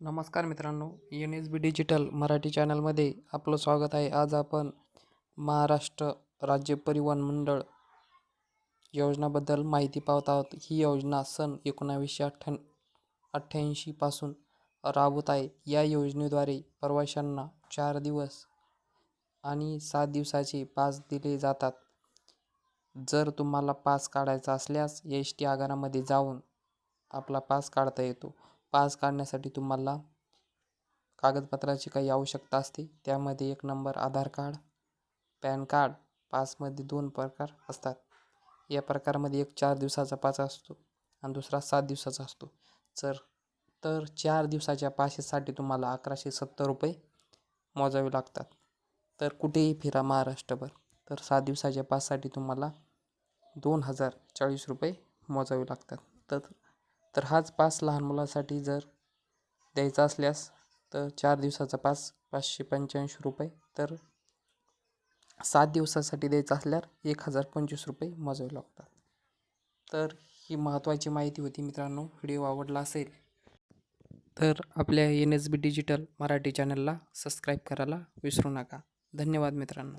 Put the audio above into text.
नमस्कार मित्रांनो N S B digital Marathi चॅनलमध्ये आपलं स्वागत आहे. आज आपण महाराष्ट्र राज्य परिवहन मंडळ योजनाबद्दल माहिती पाहत आहोत. ही योजना सन एकोणावीसशे अठ्ठ्या अठ्ठ्याऐंशीपासून राबवत आहे. या योजनेद्वारे प्रवाशांना चार दिवस आणि सात दिवसाचे पास दिले जातात. जर तुम्हाला पास काढायचा असल्यास एस टी आगारामध्ये जाऊन आपला पास काढता येतो. पास काढण्यासाठी तुम्हाला कागदपत्राची काही आवश्यकता असते. त्यामध्ये एक number Aadhaar card PAN card पासमध्ये दोन प्रकार असतात. या प्रकारामध्ये एक चार दिवसाचा पास असतो आणि दुसरा सात दिवसाचा असतो. जर तर चार दिवसाच्या पासेससाठी तुम्हाला अकराशे सत्तर रुपये मोजावे लागतात. तर कुठेही फिरा महाराष्ट्रभर. तर सात दिवसाच्या पाससाठी तुम्हाला दोन हजार चाळीस रुपये मोजावे लागतात. तर तर हाच पास लहान मुलासाठी जर द्यायचा असल्यास तर चार दिवसाचा पास पाचशे पंच्याऐंशी रुपये. तर सात दिवसासाठी द्यायचा असल्यावर एक हजार पंचवीस रुपये मोजावे लागतात. तर ही महत्त्वाची माहिती होती मित्रांनो. व्हिडिओ आवडला असेल तर आपल्या N S B digital Marathi चॅनलला सबस्क्राईब करायला विसरू नका. धन्यवाद मित्रांनो.